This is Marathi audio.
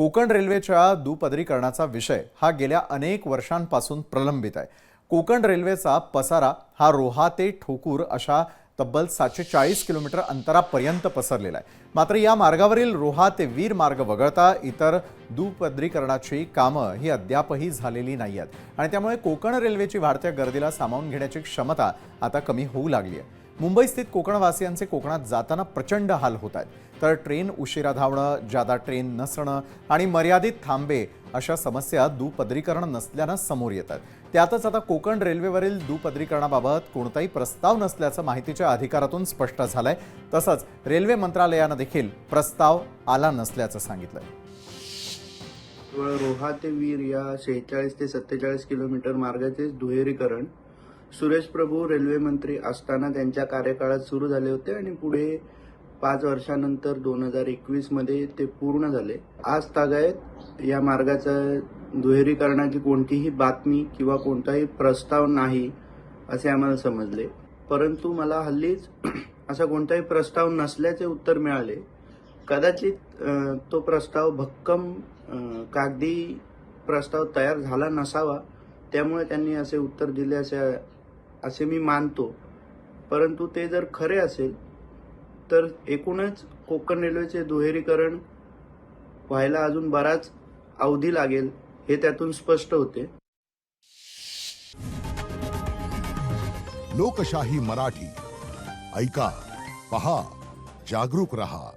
कोकण रेल्वेच्या दुपदरीकरणाचा विषय हा गेल्या अनेक वर्षांपासून प्रलंबित आहे. कोकण रेल्वेचा पसारा हा रोहा ते ठोकूर अशा तब्बल सातशे चाळीस किलोमीटर अंतरापर्यंत पसरलेला आहे. मात्र या मार्गावरील रोहा ते वीर मार्ग वगळता इतर दुपदरीकरणाची कामं ही अद्यापही झालेली नाही आहेत आणि त्यामुळे कोकण रेल्वेची वाढत्या गर्दीला सामावून घेण्याची क्षमता आता कमी होऊ लागली आहे. मुंबई स्थित कोकणवासियांचे कोकणात जाताना प्रचंड हाल होत आहेत. तर ट्रेन उशिरा धावणं जादा ट्रेन नसणं आणि मर्यादित थांबे अशा समस्या दुपदरीकरण नसल्यानं समोर येतात त्यातच आता कोकण रेल्वेवरील दुपदरीकरणाबाबत कोणताही प्रस्ताव नसल्याचं माहितीच्या अधिकारातून स्पष्ट झालंय. तसंच रेल्वे मंत्रालयानं देखील प्रस्ताव आला नसल्याचं सांगितलंय. रोहा ते वीर या शेहेचाळीस ते सत्तेचाळीस किलोमीटर मार्गाचे दुहेरीकरण सुरेश प्रभू रेल्वे मंत्री असताना त्यांच्या कार्यकाळात सुरू झाले होते आणि पुढे पाच वर्षानंतर दोन हजार एकवीसमध्ये ते पूर्ण झाले. आज तागायत या मार्गाचं दुहेरीकरणाची कोणतीही बातमी किंवा कोणताही प्रस्ताव नाही असे आम्हाला समजले. परंतु मला हल्लीच असा कोणताही प्रस्ताव नसल्याचे उत्तर मिळाले. कदाचित तो प्रस्ताव भक्कम कागदी प्रस्ताव तयार झाला नसावा त्यामुळे त्यांनी असे उत्तर दिले असे असे मी मानतो. परंतु ते जर खरे असेल तर एकूणच कोकण रेल्वेचे दुहेरीकरण व्हायला अजून बराच अवधी लागेल हे त्यातून स्पष्ट होते. लोकशाही मराठी. ऐका पहा जागरूक रहा.